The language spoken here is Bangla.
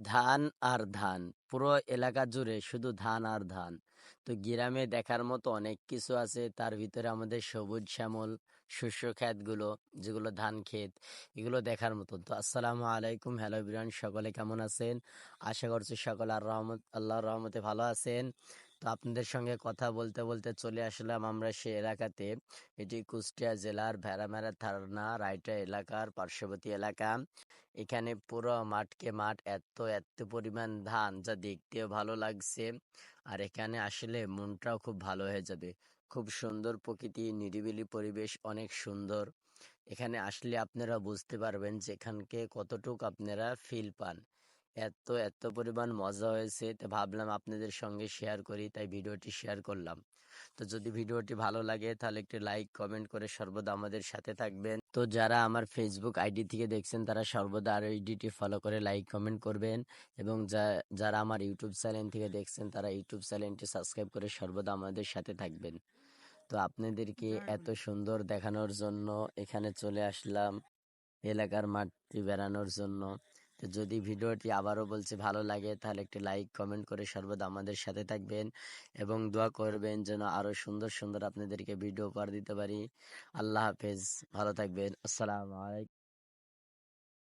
ধান আর ধান। পুরো এলাকা জুড়ে শুধু ধান আর ধান। তো গ্রামে দেখার মতো অনেক কিছু আছে। তার ভিতরে আমাদের সবুজ শ্যামল শস্য ক্ষেতগুলো, যেগুলো ধান ক্ষেত, এগুলো দেখার মতো। তো আসসালামু আলাইকুম। হ্যালো বিরান সকলে কেমন আছেন? আশা করছি সকল আর রহমত, আল্লাহর রহমতে ভালো আছেন। তো আপনাদের সঙ্গে কথা বলতে বলতে চলে আসলাম আমরা সে এলাকাতে। এটি কুষ্টিয়া জেলার ভেড়ামেরা থানা, রায়টা এলাকার পার্শ্ববর্তী এলাকা। এখানে পুরো মাঠকে মাঠ এত এত পরিমাণ ধান যা দেখতেও ভালো লাগছে। আর এখানে আসলে মনটাও খুব ভালো হয়ে যাবে। খুব সুন্দর প্রকৃতি, নিরিবিলি পরিবেশ, অনেক সুন্দর। এখানে আসলে আপনারা বুঝতে পারবেন যে এখানকে কতটুকু আপনারা ফিল পান। এত এত পরিমাণ মজা হয়েছে তো ভাবলাম আপনাদের সঙ্গে শেয়ার করি তাই ভিডিওটি শেয়ার করলাম। তো যদি ভিডিওটি ভালো লাগে তাহলে একটি লাইক কমেন্ট করে সর্বদা আমাদের সাথে থাকবেন। তো যারা আমার ফেসবুক আইডি থেকে দেখছেন তারা সর্বদা আর আইডিটি ফলো করে লাইক কমেন্ট করবেন। এবং যা- যারা আমার ইউটিউব চ্যানেল থেকে দেখছেন তারা ইউটিউব চ্যানেলটি সাবস্ক্রাইব করে সর্বদা আমাদের সাথে থাকবেন। তো আপনাদেরকে এত সুন্দর দেখানোর জন্য এখানে চলে আসলাম এলাকার মাঠটি বেড়ানোর জন্য। তো যদি ভিডিওটি আবারও বলছি ভালো লাগে, তাহলে একটি লাইক, কমেন্ট করে সর্বদা আমাদের সাথে থাকবেন এবং দোয়া করবেন যেন আরও সুন্দর সুন্দর আপনাদেরকে ভিডিও উপহার দিতে পারি। আল্লাহ হাফেজ, ভালো থাকবেন। আসসালামু আলাইকুম।